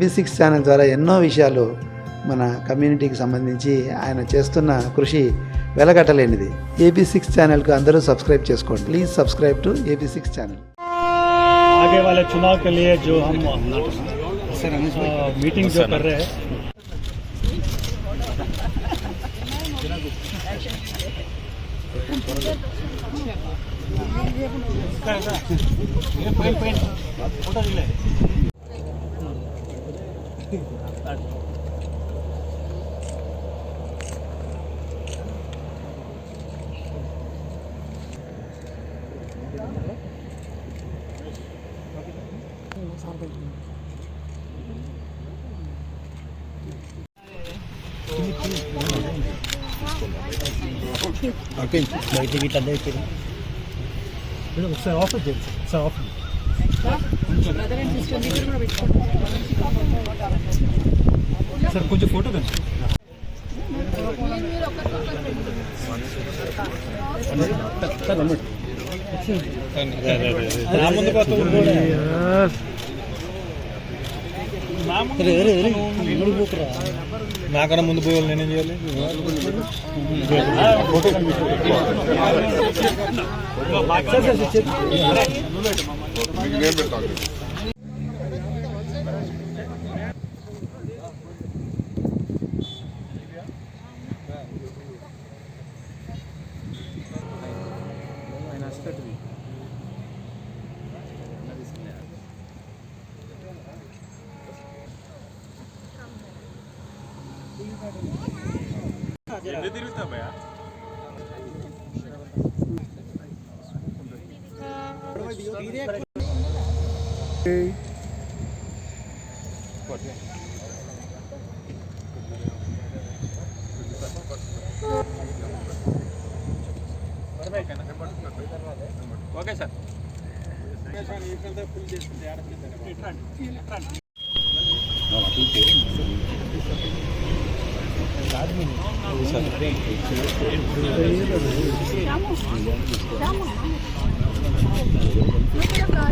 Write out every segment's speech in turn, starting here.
AB six channel ద్వారా ఎన్నో విషయాలు మన కమ్యూనిటీకి సంబంధించి ఆయన చేస్తున్న కృషి వెలగట్టలేనిది ఏబీ సిక్స్ ఛానల్కు అందరూ సబ్స్క్రైబ్ చేసుకోండి please subscribe to A B six channel आगे वाले चुनाव के लिए जो हम अ, मीटिंग जो कर रहे हैं బయటికి ఇట్లా దగ్గర ఒకసారి ఆఫర్ చేయండి సార్ ఆఫర్ Sir కొంచెం ఫోటో కానీ నా ముందు కొత్త నాకన్నా ముందు పోవాలి నేనేం చేయాలి తీసుకెట్టుది ఎన్ని తిరుగుతా భయ Okay. Okay sir.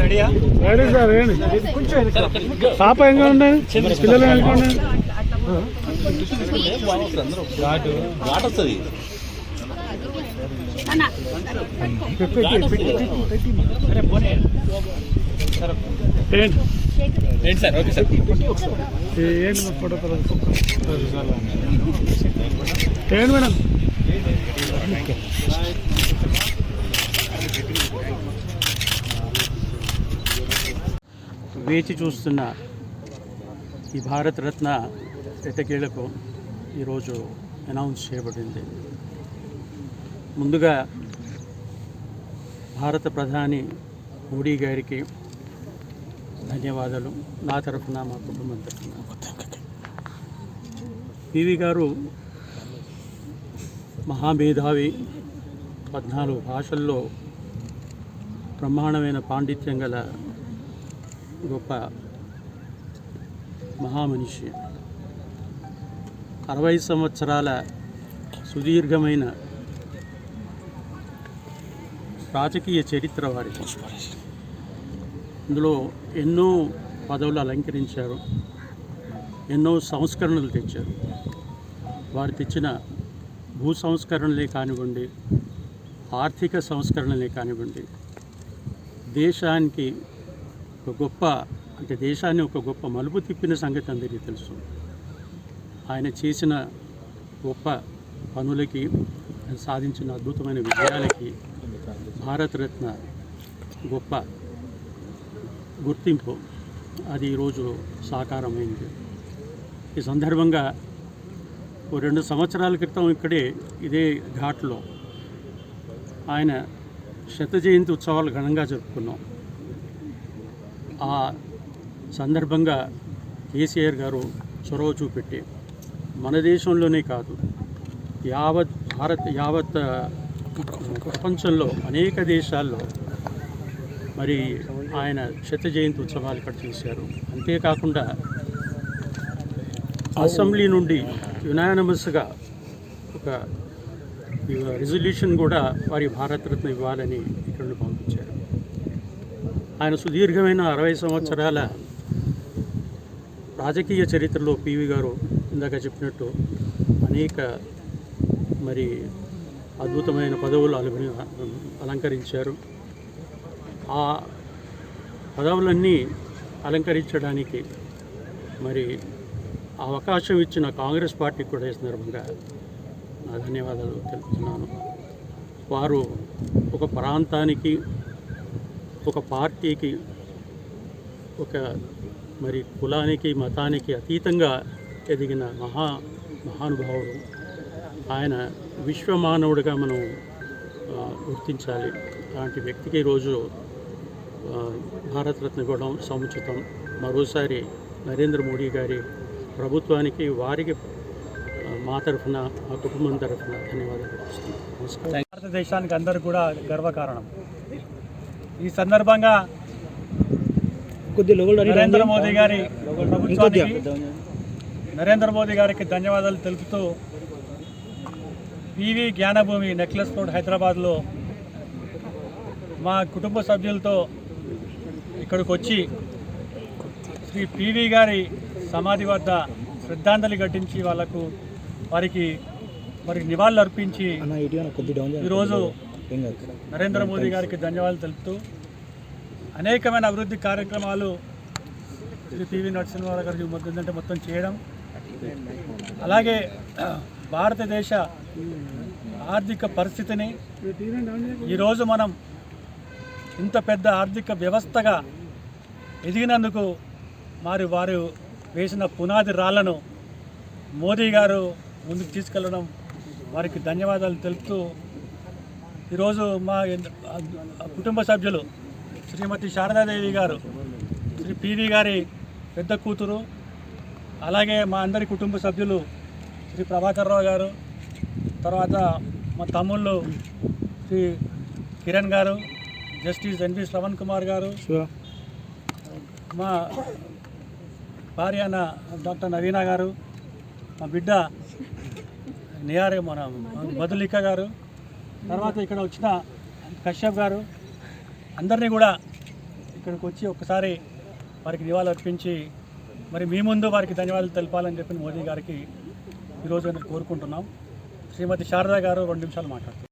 రెడీయా? రెడీ సార్ రండి. పాప ఎంగా ఉండండి పిల్లలు వెళ్ళిపోండి ఘాటు ఘాట్ వస్తుంది. ఏంటి సార్ ఓకే సార్ ఏంటి ఫోటో ఏంటి మేడం వేచి చూస్తున్న ఈ భారత రత్న ఈరోజు అనౌన్స్ చేయబడింది. ముందుగా భారత ప్రధాని మోడీ గారికి ధన్యవాదాలు. నా తరఫున మా కుటుంబం తరఫున. పివి గారు మహామేధావి. పద్నాలుగు భాషల్లో బ్రహ్మాండమైన పాండిత్యం గల గొప్ప మహామనిషి. అరవై సంవత్సరాల సుదీర్ఘమైన రాజకీయ చరిత్ర వారికి ఇందులో ఎన్నో పదవులు అలంకరించారు. ఎన్నో సంస్కరణలు తెచ్చారు. వారు తెచ్చిన భూ సంస్కరణలే కానివ్వండి ఆర్థిక సంస్కరణలే కానివ్వండి దేశానికి ఒక గొప్ప అంటే దేశాన్ని ఒక గొప్ప మలుపు తిప్పిన సంగతి అందరికీ తెలుసు. ఆయన చేసిన గొప్ప పనులకి ఆయన సాధించిన అద్భుతమైన విజయాలకి భారతరత్న గొప్ప గుర్తింపు. అది ఈరోజు సాకారమైంది. ఈ సందర్భంగా ఓ రెండు సంవత్సరాల క్రితం ఇక్కడే ఇదే ఘాట్లో ఆయన శత జయంతి ఉత్సవాలు ఘనంగా జరుపుకున్నాం. ఆ సందర్భంగా కేసీఆర్ గారు చొరవ చూపెట్టి మన దేశంలోనే కాదు యావత్ భారత్ యావత్ ప్రపంచంలో అనేక దేశాల్లో మరి ఆయన శత జయంతి ఉత్సవాలు ఇక్కడ చేశారు. అంతేకాకుండా అసెంబ్లీ నుండి యునానమస్గా ఒక రిజల్యూషన్ కూడా వారి భారతరత్న ఇవ్వాలని ఇక్కడ పంపించారు. ఆయన సుదీర్ఘమైన అరవై సంవత్సరాల రాజకీయ చరిత్రలో పివి గారు ఇందాక చెప్పినట్టు అనేక మరి అద్భుతమైన పదవులు అలభి అలంకరించారు. ఆ పదవులన్నీ అలంకరించడానికి మరి ఆ అవకాశం ఇచ్చిన కాంగ్రెస్ పార్టీకి కూడా ఈ సందర్భంగా నా ధన్యవాదాలు తెలుపుతున్నాను. వారు ఒక ప్రాంతానికి ఒక పార్టీకి ఒక మరి కులానికి మతానికి అతీతంగా ఎదిగిన మహా మహానుభావుడు. ఆయన విశ్వమానవుడిగా మనం గుర్తించాలి. అలాంటి వ్యక్తికి ఈరోజు భారతరత్న ఇవ్వడం సముచితం. మరోసారి నరేంద్ర మోడీ గారి ప్రభుత్వానికి వారికి మా తరఫున మా కుటుంబం తరఫున ధన్యవాదాలు భారతదేశానికి అందరూ కూడా గర్వకారణం. ఈ సందర్భంగా నరేంద్ర మోదీ గారి ప్రభుత్వానికి నరేంద్ర మోదీ గారికి ధన్యవాదాలు తెలుపుతూ పివి జ్ఞానభూమి నెక్లెస్ రోడ్ హైదరాబాద్లో మా కుటుంబ సభ్యులతో ఇక్కడికి వచ్చి శ్రీ పివి గారి సమాధి వద్ద శ్రద్ధాంజలి ఘటించి వాళ్ళకు వారికి వారికి నివాళులు అర్పించి ఈరోజు నరేంద్ర మోదీ గారికి ధన్యవాదాలు తెలుపుతూ అనేకమైన అభివృద్ధి కార్యక్రమాలు శ్రీ పివి నరసింహారావు గారి మొత్తం మొత్తం చేయడం. అలాగే భారతదేశ ఆర్థిక పరిస్థితిని ఈరోజు మనం ఇంత పెద్ద ఆర్థిక వ్యవస్థగా ఎదిగినందుకు మరి వారు వేసిన పునాది రాళ్ళను మోదీ గారు ముందుకు తీసుకెళ్ళడం వారికి ధన్యవాదాలు తెలుపుతూ ఈరోజు మా కుటుంబ సభ్యులు శ్రీమతి శారదాదేవి గారు శ్రీ పివి గారి పెద్ద కూతురు అలాగే మా అందరి కుటుంబ సభ్యులు శ్రీ ప్రభాకర్ రావు గారు తర్వాత మా తమ్ముళ్ళు శ్రీ కిరణ్ గారు జస్టిస్ ఎన్వి శ్రవణ్ కుమార్ గారు మా భార్య అన్న డాక్టర్ నవీన గారు మా బిడ్డ నియారే మన మధులిక గారు తర్వాత ఇక్కడ వచ్చిన కశ్యప్ గారు అందరినీ కూడా ఇక్కడికి వచ్చి ఒక్కసారి వారికి నివాళులు అర్పించి మరి మీ ముందు వారికి ధన్యవాదాలు తెలపాలని చెప్పి మోదీ గారికి ఈరోజు కోరుకుంటున్నాం. శ్రీమతి శారదా గారు రెండు నిమిషాలు మాట్లాడుతారు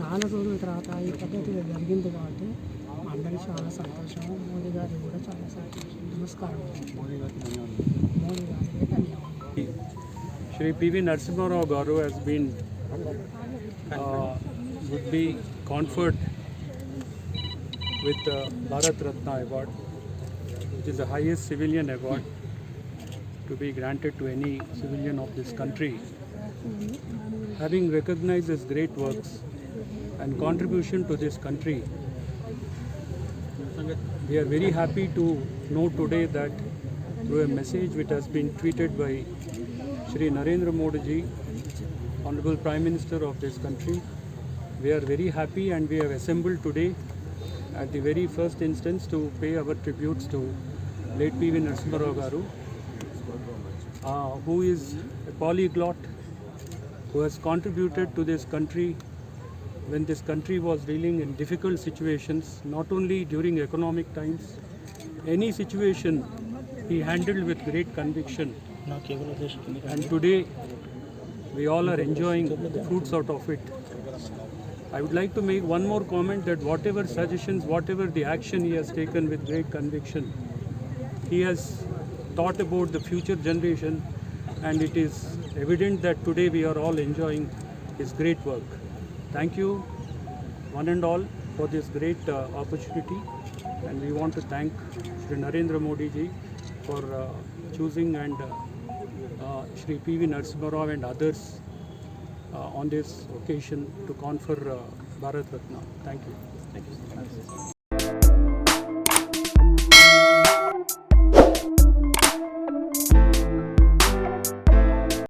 చాలా రోజుల తర్వాత ఈ పద్ధతి జరిగింది కాబట్టి అందరికీ చాలా సంతోషం మోదీ గారికి కూడా చాలా సంతోషం నమస్కారం మోదీ గారికి ధన్యవాదాలు Shri P.V. Narasimha Garu has been uh, would be conferred with the Bharat Ratna Award, which is the highest civilian award to be granted to any civilian of this country. Having recognized his great works and contribution to this country, we are very happy to know today that through a message which has been tweeted by Shri Narendra Modi ji, Honorable Prime Minister of this country, we are very happy and we have assembled today at the very first instance to pay our tributes to late P.V. Narasimha Garu, uh, who is a polyglot, who has contributed to this country when this country was dealing in difficult situations, not only during economic times, any situation he handled with great conviction. And today, we all are enjoying the fruits out of it. I would like to make one more comment that whatever suggestions, whatever the action he has taken with great conviction, he has thought about the future generation, and it is evident that today we are all enjoying his great work. Thank you, one and all, for this great uh, opportunity, and we want to thank Sri Narendra Modi ji for uh, choosing and uh, uh, Sri P.V. Narasimha Rao and others uh, on this occasion to confer uh, Bharat Ratna. Thank you. Thank you.